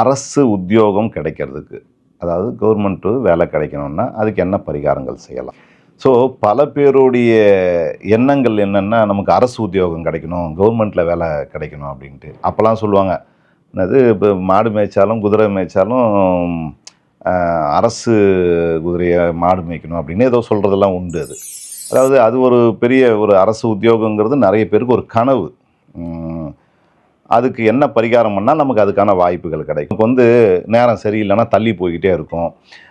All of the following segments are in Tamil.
அரசு உத்தியோகம் கிடைக்கிறதுக்கு அதாவது கவர்மெண்ட்டு வேலை கிடைக்கணும்னா அதுக்கு என்ன பரிகாரங்கள் செய்யலாம்? ஸோ பல பேருடைய எண்ணங்கள் என்னென்னா நமக்கு அரசு உத்தியோகம் கிடைக்கணும் கவர்மெண்ட்டில் வேலை கிடைக்கணும் அப்படின்ட்டு. அப்போல்லாம் சொல்லுவாங்க என்னது இப்போ மாடு மேய்ச்சாலும் குதிரை மேய்ச்சாலும் அரசு குதிரையை மாடு மேய்க்கணும் அப்படின்னு ஏதோ சொல்கிறதெல்லாம் உண்டு அது. அதாவது அது ஒரு பெரிய ஒரு அரசு உத்தியோகங்கிறது நிறைய பேருக்கு ஒரு கனவு. அதுக்கு என்ன பரிகாரம் பண்ணால் நமக்கு அதுக்கான வாய்ப்புகள் கிடைக்கும். இப்போ வந்து நேரம் சரியில்லைன்னா தள்ளி போய்கிட்டே இருக்கும்.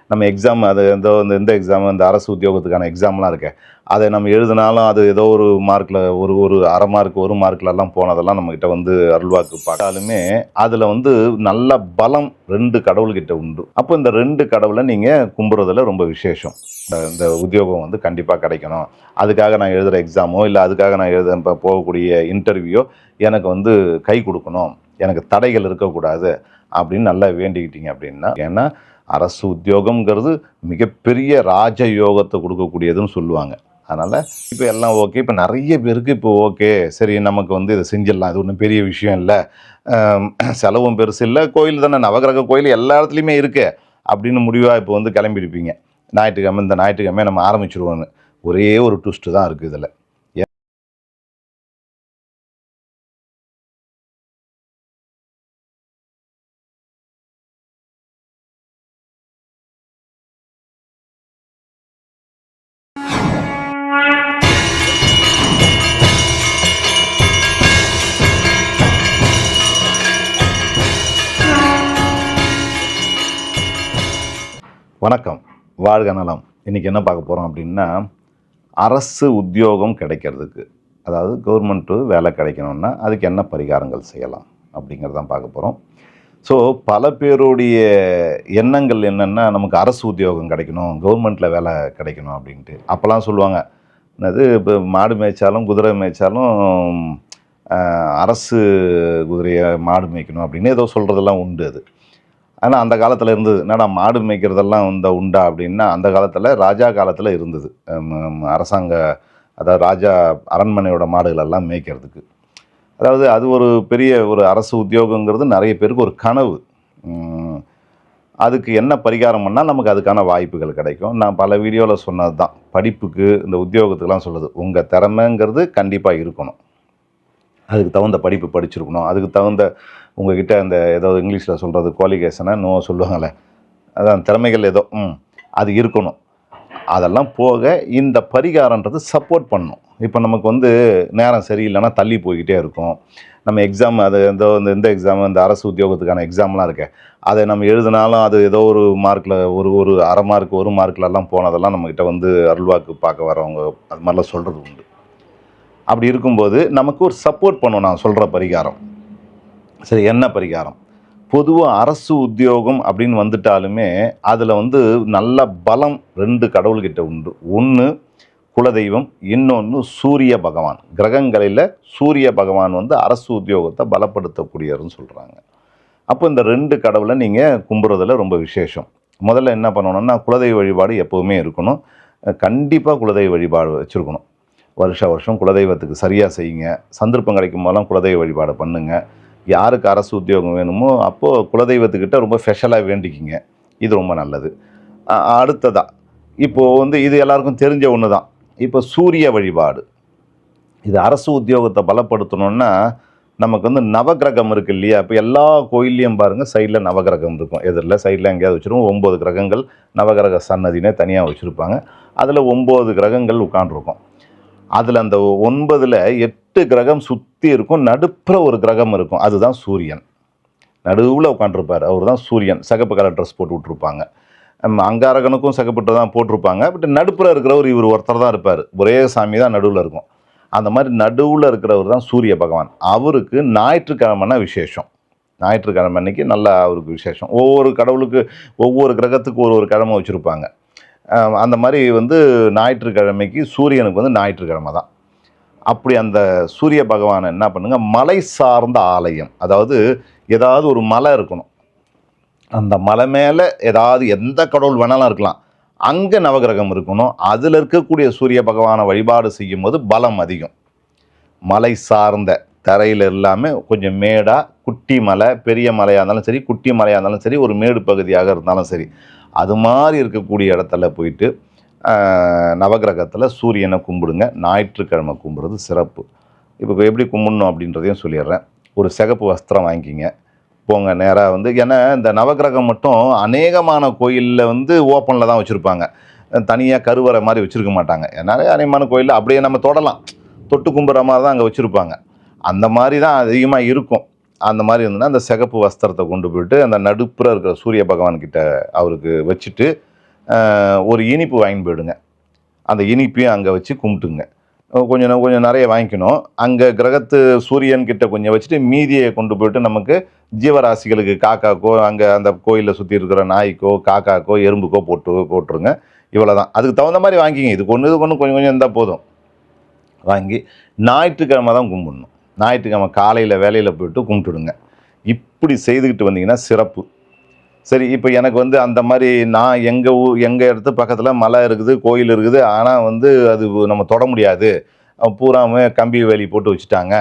நம்ம எக்ஸாம் அது எந்த இந்த இந்த எக்ஸாம் இந்த அரசு உத்தியோகத்துக்கான எக்ஸாம்லாம் இருக்கே அதை நம்ம எழுதினாலும் அது ஏதோ ஒரு மார்க்கில் ஒரு ஒரு அரை மார்க் ஒரு மார்க்லலாம் போனதெல்லாம் நம்மக்கிட்ட வந்து அருள்வாக்கு பார்த்தாலுமே அதில் வந்து நல்ல பலம் ரெண்டு கடவுள்கிட்ட உண்டு. அப்போ இந்த ரெண்டு கடவுளை நீங்கள் கும்புறதில் ரொம்ப விசேஷம். இந்த இந்த உத்தியோகம் வந்து கண்டிப்பாக கிடைக்கணும். அதுக்காக நான் எழுதுகிற எக்ஸாமோ இல்லை அதுக்காக நான் எழுத இப்போ போகக்கூடிய இன்டர்வியூ எனக்கு வந்து கை கொடுக்கணும். எனக்கு தடைகள் இருக்கக்கூடாது அப்படின்னு நல்லா வேண்டிக்கிட்டீங்க அப்படின்னா ஏன்னா அரசு உத்தியோகம்ங்கிறது மிகப்பெரிய ராஜ யோகத்தை கொடுக்கக்கூடியதுன்னு சொல்லுவாங்க. அதனால் இப்போ எல்லாம் ஓகே இப்போ நிறைய பேருக்கு இப்போ ஓகே சரி நமக்கு வந்து இதை செஞ்சிடலாம். இது ஒன்றும் பெரிய விஷயம் இல்லை. செலவும் பெருசு இல்லை. கோயில் தானே நவகிரக கோயில் எல்லா இடத்துலையுமே இருக்குது அப்படின்னு முடிவாக இப்போ வந்து கிளம்பியிருப்பீங்க. ஞாயிற்றுக்கிழமை இந்த ஞாயிற்றுக்கிழமை நம்ம ஆரம்பிச்சிருவோன்னு ஒரே ஒரு ட்விஸ்ட்டு தான் இருக்குது இதில். வணக்கம். வாழ்க நலம். இன்றைக்கி என்ன பார்க்க போகிறோம் அப்படின்னா அரசு உத்தியோகம் கிடைக்கிறதுக்கு அதாவது கவர்மெண்ட்டு வேலை கிடைக்கணும்னா அதுக்கு என்ன பரிகாரங்கள் செய்யலாம் அப்படிங்கிறதான் பார்க்க போகிறோம் ஸோ பல பேருடைய எண்ணங்கள் என்னென்னா நமக்கு அரசு உத்தியோகம் கிடைக்கணும் கவர்மெண்ட்டில் வேலை கிடைக்கணும் அப்படின்ட்டு. அப்போல்லாம் சொல்லுவாங்க என்னது இப்போ மாடு மேய்ச்சாலும் குதிரை மேய்ச்சாலும் அரசு குதிரையை மாடு மேய்க்கணும் அப்படின்னு ஏதோ சொல்கிறதெல்லாம் உண்டு அது. ஆனால் அந்த காலத்தில் இருந்தது என்னடா மாடு மேய்க்கிறதெல்லாம் இந்த உண்டா அப்படின்னா அந்த காலத்தில் ராஜா காலத்தில் இருந்தது. அரசாங்க அதாவது ராஜா அரண்மனையோட மாடுகளெல்லாம் மேய்க்கிறதுக்கு. அதாவது அது ஒரு பெரிய ஒரு அரசு உத்தியோகங்கிறது நிறைய பேருக்கு ஒரு கனவு. அதுக்கு என்ன பரிகாரம் பண்ணால் நமக்கு அதுக்கான வாய்ப்புகள் கிடைக்கும். நான் பல வீடியோவில் சொன்னது தான் படிப்புக்கு இந்த உத்தியோகத்துக்கெலாம் சொல்லுது உங்கள் திறமைங்கிறது கண்டிப்பாக இருக்கணும். அதுக்கு தகுந்த படிப்பு படிச்சிருக்கணும். அதுக்கு தகுந்த உங்ககிட்ட அந்த ஏதோ இங்கிலீஷில் சொல்கிறது குவாலிஃபிகேஷனை நோ சொல்லுவாங்கள்ல அதான் திறமைகள் ஏதோ ம் அது இருக்கணும். அதெல்லாம் போக இந்த பரிகாரன்றது சப்போர்ட் பண்ணும். இப்போ நமக்கு வந்து நேரம் சரியில்லைன்னா தள்ளி போய்கிட்டே இருக்கும். நம்ம எக்ஸாம் அது எந்த இந்த இந்த எக்ஸாம் இந்த அரசு உத்தியோகத்துக்கான எக்ஸாம்லாம் இருக்கே அதை நம்ம எழுதினாலும் அது ஏதோ ஒரு மார்க்கில் ஒரு ஒரு அரை மார்க் ஒரு மார்க்லலாம் போனதெல்லாம் நம்மக்கிட்ட வந்து அருள்வாக்கு பார்க்க வரவங்க அது மாதிரிலாம் சொல்கிறது உண்டு. அப்படி இருக்கும்போது நமக்கு ஒரு சப்போர்ட் பண்ணும் நான் சொல்கிற பரிகாரம். சரி என்ன பரிகாரம்? பொதுவாக அரசு உத்தியோகம் அப்படின்னு வந்துட்டாலுமே அதில் வந்து நல்ல பலம் ரெண்டு கடவுள்கிட்ட உண்டு. ஒன்று குலதெய்வம் இன்னொன்று சூரிய பகவான். கிரகங்களில் சூரிய பகவான் வந்து அரசு உத்தியோகத்தை பலப்படுத்தக்கூடியவர்னு சொல்கிறாங்க அப்போ இந்த ரெண்டு கடவுளை நீங்கள் கும்புறதில் ரொம்ப விசேஷம். முதல்ல என்ன பண்ணணும்னா குலதெய்வ வழிபாடு எப்போவுமே இருக்கணும். கண்டிப்பாக குலதெய்வ வழிபாடு வச்சுருக்கணும். வருஷ வருஷம் குலதெய்வத்துக்கு சரியாக செய்யுங்க. சந்தர்ப்பம் கிடைக்கும் போதெல்லாம் குலதெய்வ வழிபாடு பண்ணுங்கள் யாருக்கு அரசு உத்தியோகம் வேணுமோ அப்போது குலதெய்வத்துக்கிட்ட ரொம்ப ஸ்பெஷலாக வேண்டிக்கிங்க. இது ரொம்ப நல்லது. அடுத்ததாக அடுத்ததா இப்போது வந்து இது எல்லாருக்கும் தெரிஞ்ச ஒன்று தான் இப்போ சூரிய வழிபாடு. இது அரசு உத்தியோகத்தை பலப்படுத்தணுன்னா நமக்கு வந்து நவகிரகம் இருக்குது இல்லையா? இப்போ எல்லா கோயில்லையும் பாருங்கள் சைடில் நவகிரகம் இருக்கும். எதிரில் சைடில் எங்கேயாவது வச்சுருவோம். ஒம்பது கிரகங்கள் நவகிரக சன்னதினே தனியாக வச்சுருப்பாங்க. அதில் ஒம்பது கிரகங்கள் உட்காண்டிருக்கும் அதில் அந்த ஒன்பதில் எட்டு கிரகம் சுற்றி இருக்கும் நடுப்புற ஒரு கிரகம் இருக்கும். அதுதான் சூரியன். நடுவில் உட்காந்துருப்பார் அவர் தான் சூரியன். சிகப்பு கலர் ட்ரெஸ் போட்டு விட்ருப்பாங்க அங்காரகனுக்கும் சகப்பட்டு தான் போட்டிருப்பாங்க. பட் நடுப்புற இருக்கிறவர் இவர் ஒருத்தர் தான் இருப்பார். ஒரே சாமி தான் நடுவில் இருக்கும். அந்த மாதிரி நடுவில் இருக்கிறவர் தான் சூரிய பகவான். அவருக்கு ஞாயிற்றுக்கிழமைனா விசேஷம். ஞாயிற்றுக்கிழமை அன்னைக்கு நல்லா அவருக்கு விசேஷம். ஒவ்வொரு கடவுளுக்கு ஒவ்வொரு கிரகத்துக்கு ஒரு ஒரு கிழமை வச்சுருப்பாங்க. அந்த மாதிரி வந்து ஞாயிற்றுக்கிழமைக்கு சூரியனுக்கு வந்து ஞாயிற்றுக்கிழமை தான். அப்படி அந்த சூரிய பகவானை என்ன பண்ணுங்க? மலை சார்ந்த ஆலயம். அதாவது ஏதாவது ஒரு மலை இருக்கணும். அந்த மலை மேலே ஏதாவது எந்த கடவுள் வேணாலும் இருக்கலாம். அங்கே நவகிரகம் இருக்கணும். அதில் இருக்கக்கூடிய சூரிய பகவானை வழிபாடு செய்யும்போது பலம் அதிகம். மலை சார்ந்த தரையில் இல்லாமல் கொஞ்சம் மேடாக குட்டி மலை பெரிய மலையாக இருந்தாலும் சரி குட்டி மலையாக இருந்தாலும் சரி ஒரு மேடு பகுதியாக இருந்தாலும் சரி. அது மாதிரி இருக்கக்கூடிய இடத்துல போயிட்டு நவகிரகத்தில் சூரியனை கும்பிடுங்க ஞாயிற்றுக்கிழமை கும்பிட்றது சிறப்பு. இப்போ எப்படி கும்பிடணும் அப்படின்றதையும் சொல்லிடுறேன். ஒரு சிகப்பு வஸ்திரம் வாங்கிக்கிங்க. போங்க நேராக வந்து ஏன்னா இந்த நவகிரகம் மட்டும் அநேகமான கோயிலில் வந்து ஓப்பனில் தான் வச்சுருப்பாங்க. தனியாக கருவறை மாதிரி வச்சுருக்க மாட்டாங்க. நிறைய அநேகமான கோயிலில் அப்படியே நம்ம தொடலாம். தொட்டு கும்பிட்ற மாதிரி தான் அங்கே வச்சுருப்பாங்க. அந்த மாதிரி தான் அதிகமாக இருக்கும். அந்த மாதிரி இருந்ததுன்னா அந்த சிகப்பு வஸ்திரத்தை கொண்டு போயிட்டு அந்த நடுப்புற இருக்கிற சூரிய பகவான்கிட்ட அவருக்கு வச்சுட்டு ஒரு இனிப்பு வாங்கிட்டு போயிடுங்க. அந்த இனிப்பையும் அங்கே வச்சு கும்பிட்டுங்க. கொஞ்சம் கொஞ்சம் நிறைய வாங்கிக்கணும். அங்கே கிரகத்து சூரியன் கிட்ட கொஞ்சம் வச்சுட்டு மீதியை கொண்டு போயிட்டு நமக்கு ஜீவராசிகளுக்கு காக்காக்கோ அங்கே அந்த கோயிலில் சுற்றி இருக்கிற நாய்க்கோ காக்காக்கோ எறும்புக்கோ போட்டு போட்டுருங்க. இவ்வளோ தான் அதுக்கு தகுந்த மாதிரி வாங்கிங்க. இதுக்கு ஒன்று இதுக்கு ஒன்று கொஞ்சம் கொஞ்சம் இருந்தால் போதும். வாங்கி ஞாயிற்றுக்கிழமை தான் கும்பிடணும். ஞாயிற்றுக்கிழமை காலையில் வேலையில் போயிட்டு கும்பிட்டுடுங்க. இப்படி செய்துக்கிட்டு வந்தீங்கன்னா சிறப்பு. சரி இப்போ எனக்கு வந்து அந்த மாதிரி நான் எங்கள் ஊ எங்கள் இடத்து பக்கத்தில் மலை இருக்குது கோயில் இருக்குது ஆனால் வந்து அது நம்ம தொட முடியாது. அஹ் பூராமே கம்பி வேலி போட்டு வச்சுட்டாங்க.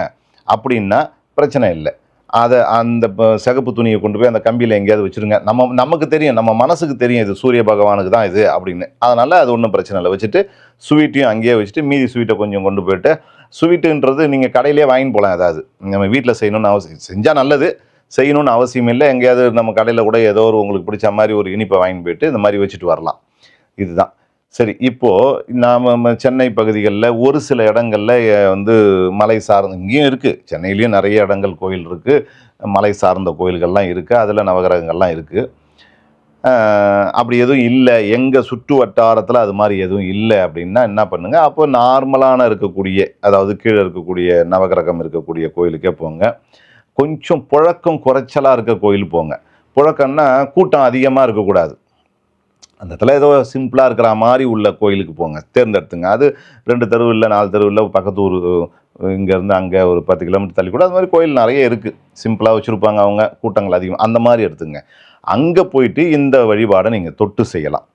அப்படின்னா பிரச்சனை இல்லை. அதை அந்த சிகப்பு துணியை கொண்டு போய் அந்த கம்பியில் எங்கேயாவது வச்சுருங்க. நம்ம நமக்கு தெரியும் நம்ம மனசுக்கு தெரியும் இது சூரிய பகவானுக்கு தான் இது அப்படின்னு. அதனால் அது ஒன்றும் பிரச்சனை இல்லை. வச்சுட்டு ஸ்வீட்டையும் அங்கேயே வச்சுட்டு மீதி ஸ்வீட்டை கொஞ்சம் கொண்டு போயிட்டு ஸ்வீட்டுன்றது நீங்கள் கடையிலே வாங்கின்னு போகலாம் ஏதாவது. நம்ம வீட்டில் செய்யணும்னு அவசியம் செஞ்சால் நல்லது. செய்யணும்னு அவசியம் இல்லை. எங்கேயாவது நம்ம கடையில் கூட ஏதோ ஒரு உங்களுக்கு பிடிச்ச மாதிரி ஒரு இனிப்பை வாங்கி போயிட்டு இந்த மாதிரி வச்சுட்டு வரலாம். இதுதான். சரி இப்போது நாம் சென்னை பகுதிகளில் ஒரு சில இடங்களில் வந்து மலை சார்ந்த இங்கேயும் இருக்குது சென்னையிலையும் நிறைய இடங்கள் கோயில் இருக்குது மலை சார்ந்த கோயில்கள்லாம் இருக்குது அதில் நவகிரகங்கள்லாம் இருக்குது அப்படி எதுவும் இல்லை. எங்கள் சுற்று வட்டாரத்தில் அது மாதிரி எதுவும் இல்லை அப்படின்னா என்ன பண்ணுங்கள் அப்போ நார்மலான இருக்கக்கூடிய அதாவது கீழே இருக்கக்கூடிய நவகிரகம் இருக்கக்கூடிய கோயிலுக்கே போங்க. கொஞ்சம் புழக்கம் குறைச்சலாக இருக்க கோயில் போங்க. புழக்கம்னா கூட்டம் அதிகமாக இருக்கக்கூடாது. அந்த இடத்துல ஏதோ சிம்பிளாக இருக்கிற மாதிரி உள்ள கோயிலுக்கு போங்க. தேர்ந்தெடுத்துங்க. அது ரெண்டு தெருவு இல்லை நாலு தெருவு இல்லை பக்கத்து ஊர் இங்கேருந்து அங்கே ஒரு பத்து கிலோமீட்டர் தள்ளி கூட அது மாதிரி கோயில் நிறைய இருக்குது சிம்பிளாக வச்சுருப்பாங்க அவங்க கூட்டங்கள் அதிகம். அந்த மாதிரி எடுத்துங்க. அங்கே போயிட்டு இந்த வழிபாடை நீங்கள் தொட்டு செய்யலாம்.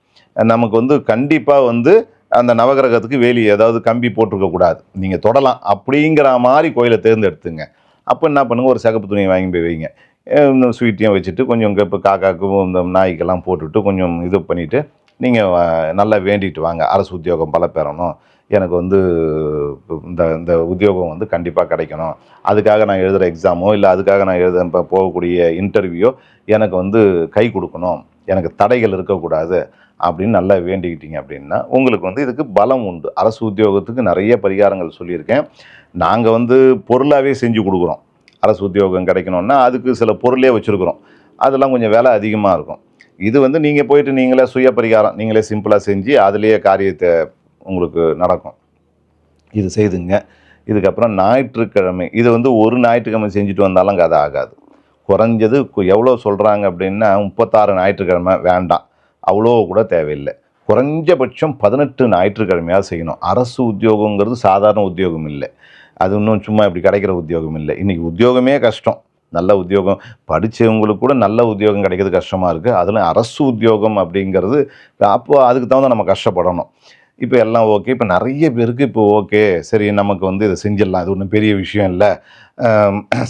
நமக்கு வந்து கண்டிப்பாக வந்து அந்த நவகிரகத்துக்கு வேலி ஏதாவது கம்பி போட்டிருக்கக்கூடாது. நீங்கள் தொடலாம். அப்படிங்கிற மாதிரி கோயிலை தேர்ந்தெடுத்துங்க. அப்போ என்ன பண்ணுங்கள் ஒரு சிகப்பு துணியை வாங்கி போய் வைங்க. இந்த ஸ்வீட்டையும் வச்சுட்டு கொஞ்சம் இப்போ காக்காக்கும் இந்த நாய்க்கெல்லாம் போட்டுட்டு கொஞ்சம் இது பண்ணிவிட்டு நீங்கள் நல்லா வேண்டிட்டு வாங்க. அரசு உத்தியோகம் பல பெறணும். எனக்கு வந்து இந்த இந்த உத்தியோகம் வந்து கண்டிப்பாக கிடைக்கணும். அதுக்காக நான் எழுதுகிற எக்ஸாமோ இல்லை அதுக்காக நான் எழுத இப்போ போகக்கூடிய இன்டர்வியூ எனக்கு வந்து கை கொடுக்கணும். எனக்கு தடைகள் இருக்கக்கூடாது. அப்படின்னு நல்லா வேண்டிக்கிட்டீங்க அப்படின்னா உங்களுக்கு வந்து இதுக்கு பலம் உண்டு. அரசு உத்தியோகத்துக்கு நிறைய பரிகாரங்கள் சொல்லியிருக்கேன். நாங்கள் வந்து பொருளாகவே செஞ்சு கொடுக்குறோம். அரசு உத்தியோகம் கிடைக்கணும்னா அதுக்கு சில பொருளே வச்சுருக்குறோம். அதெல்லாம் கொஞ்சம் விலை அதிகமாக இருக்கும். இது வந்து நீங்கள் போயிட்டு நீங்களே சுய பரிகாரம் நீங்களே சிம்பிளாக செஞ்சு அதுலேயே காரியத்தை உங்களுக்கு நடக்கும். இது செய்துங்க. இதுக்கப்புறம் ஞாயிற்றுக்கிழமை இது வந்து ஒரு ஞாயிற்றுக்கிழமை செஞ்சுட்டு வந்தாலும் கதை ஆகாது. குறைஞ்சது எவ்வளோ சொல்கிறாங்க அப்படின்னா முப்பத்தாறு ஞாயிற்றுக்கிழமை வேண்டாம். அவ்வளோ கூட தேவையில்லை. குறைஞ்சபட்சம் பதினெட்டு ஞாயிற்றுக்கிழமையாக செய்யணும். அரசு உத்தியோகங்கிறது சாதாரண உத்தியோகம் இல்லை. அது இன்னும் சும்மா இப்படி கிடைக்கிற உத்தியோகம் இல்லை. இன்றைக்கி உத்தியோகமே கஷ்டம். நல்ல உத்தியோகம். படித்தவங்களுக்கு கூட நல்ல உத்தியோகம் கிடைக்கிறது கஷ்டமாக இருக்குது அதில் அரசு உத்தியோகம் அப்படிங்கிறது அப்போ அதுக்கு தகுந்த நம்ம கஷ்டப்படணும். இப்போ எல்லாம் ஓகே. இப்போ நிறைய பேருக்கு இப்போ ஓகே. சரி நமக்கு வந்து இதை செஞ்சிடலாம். இது ஒன்றும் பெரிய விஷயம் இல்லை.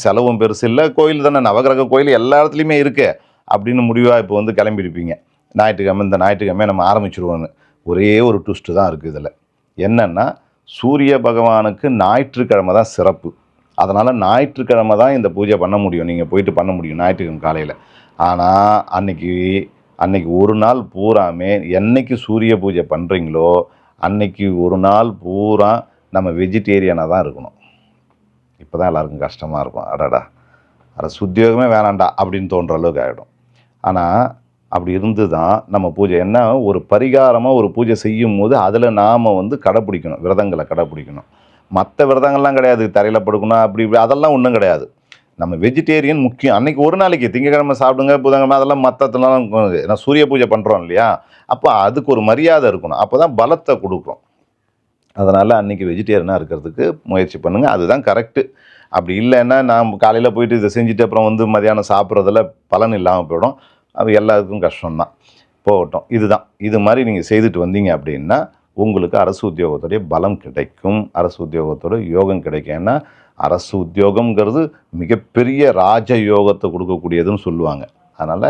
செலவும் பெருசு இல்லை. கோயில் தானே? நவகிரக கோயில் எல்லா இடத்துலையுமே இருக்குது அப்படின்னு முடிவாக இப்போ வந்து கிளம்பியிருப்பீங்க. ஞாயிற்றுக்கிழமை இந்த ஞாயிற்றுக்கிழமை நம்ம ஆரம்பிச்சிருவோன்னு ஒரே ஒரு ட்விஸ்ட்டு தான் இருக்குது இதில். என்னென்னா சூரிய பகவானுக்கு ஞாயிற்றுக்கிழமை தான் சிறப்பு. அதனால் ஞாயிற்றுக்கிழமை தான் இந்த பூஜை பண்ண முடியும். நீங்கள் போயிட்டு பண்ண முடியும் ஞாயிற்றுக்கிழமை காலையில். ஆனால் அன்னைக்கு அன்னைக்கு ஒரு நாள் பூராமே என்னைக்கு சூரிய பூஜை பண்ணுறீங்களோ அன்னைக்கு ஒரு நாள் பூரா நம்ம வெஜிடேரியனாக தான் இருக்கணும். இப்போ தான் எல்லாருக்கும் கஷ்டமாக இருக்கும். அடடா. அட சுத்தியோகமே வேணாண்டா அப்படின்னு தோன்ற அளவுக்கு ஆகிடும் ஆனால் அப்படி இருந்து தான் நம்ம பூஜை. என்ன ஒரு பரிகாரமாக ஒரு பூஜை செய்யும் போது அதில் நாம் வந்து கடைப்பிடிக்கணும் விரதங்களை கடைப்பிடிக்கணும். மற்ற விரதங்கள்லாம் கிடையாது. தரையில் படுக்கணும் அப்படி இப்படி அதெல்லாம் ஒன்றும் கிடையாது. நம்ம வெஜிடேரியன் முக்கியம். அன்னைக்கு ஒரு நாளைக்கு திங்கக்கிழமை சாப்பிடுங்க புதன்கிழமை அதெல்லாம் மற்றத்துலாம் ஏன்னா சூரிய பூஜை பண்ணுறோம் இல்லையா? அப்போ அதுக்கு ஒரு மரியாதை இருக்கணும். அப்போ தான் பலத்தை கொடுக்கும். அதனால் அன்றைக்கி வெஜிடேரியனாக இருக்கிறதுக்கு முயற்சி பண்ணுங்கள் அதுதான் கரெக்டு அப்படி இல்லைன்னா நான் காலையில் போயிட்டு இதை செஞ்சுட்டு அப்புறம் வந்து மதியானம் சாப்பிட்றதுல பலன் இல்லாமல் போயிடும். அது எல்லாருக்கும் கஷ்டம்தான். போகட்டும் இதுதான். இது மாதிரி நீங்கள் செய்துட்டு வந்தீங்க அப்படின்னா உங்களுக்கு அரசு உத்தியோகத்துடைய பலம் கிடைக்கும். அரசு உத்தியோகத்தோட யோகம் கிடைக்கும். ஏன்னா அரசு உத்தியோகம்ங்கிறது மிகப்பெரிய ராஜ யோகத்தை கொடுக்கக்கூடியதுன்னு சொல்லுவாங்க. அதனால்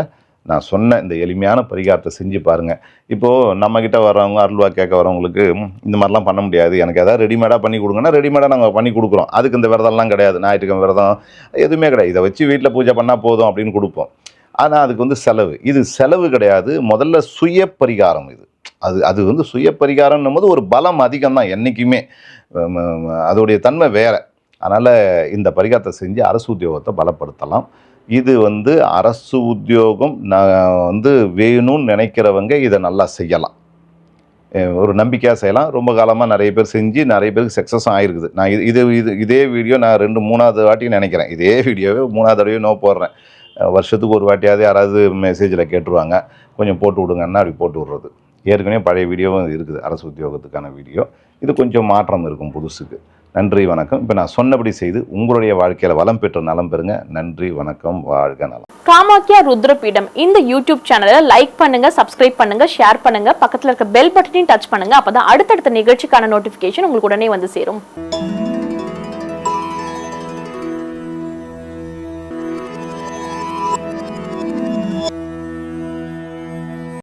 நான் சொன்ன இந்த எளிமையான பரிகாரத்தை செஞ்சு பாருங்கள் இப்போது நம்மக்கிட்ட வர்றவங்க அருள்வா கேட்க வரவங்களுக்கு இந்த மாதிரிலாம் பண்ண முடியாது. எனக்கு எதாவது ரெடிமேடாக பண்ணி கொடுங்கன்னா ரெடிமேடாக நாங்கள் பண்ணி கொடுக்குறோம். அதுக்கு இந்த விரதம்லாம் கிடையாது. ஞாயிற்றுக்கிழமை விரதம் எதுவுமே கிடையாது. இதை வச்சு வீட்டில் பூஜை பண்ணால் போதும் அப்படின்னு கொடுப்போம். ஆனால் அதுக்கு வந்து செலவு. இது செலவு கிடையாது. முதல்ல சுய பரிகாரம் இது. அது அது வந்து சுய பரிகாரம்னும் போது ஒரு பலம் அதிகம் தான் என்றைக்குமே அதோடைய தன்மை வேறு. அதனால் இந்த பரிகாரத்தை செஞ்சு அரசு உத்தியோகத்தை பலப்படுத்தலாம். இது வந்து அரசு உத்தியோகம் நான் வந்து வேணும்னு நினைக்கிறவங்க இதை நல்லா செய்யலாம். ஒரு நம்பிக்கையாக செய்யலாம். ரொம்ப காலமாக நிறைய பேர் செஞ்சு நிறைய பேருக்கு சக்ஸஸும் ஆகிருக்குது நான் இது இது இதே வீடியோ நான் ரெண்டு மூணாவது வாட்டி நினைக்கிறேன். இதே வீடியோவே மூணாவது தடவையும் நோ போடுறேன். வருஷத்துக்கு ஒரு வாட்டியாவது யாராவது மெசேஜில் கேட்டுருவாங்க. கொஞ்சம் போட்டு விடுங்கன்னா அப்படி போட்டு விட்றது. ஏற்கனவே பழைய வீடியோவும் இருக்குது. அரசு உத்தியோகத்துக்கான வீடியோ இது கொஞ்சம் மாற்றம் இருக்கும் புதுசுக்கு. நன்றி வணக்கம். இப்போ நான் சொன்னபடி செய்து உங்களுடைய வாழ்க்கையில் வளம் பெற்ற நலம் பெறுங்க. நன்றி வணக்கம். வாழ்க நலம். காமாக்கியா ருத்ரபீடம். இந்த யூடியூப் சேனலை லைக் பண்ணுங்க சப்ஸ்கிரைப் பண்ணுங்க ஷேர் பண்ணுங்க. பக்கத்தில் இருக்க பெல் பட்டனையும் டச் பண்ணுங்க. அப்பதான் அடுத்தடுத்த நிகழ்ச்சிக்கான நோட்டிபிகேஷன் உங்களுக்கு உடனே வந்து சேரும்.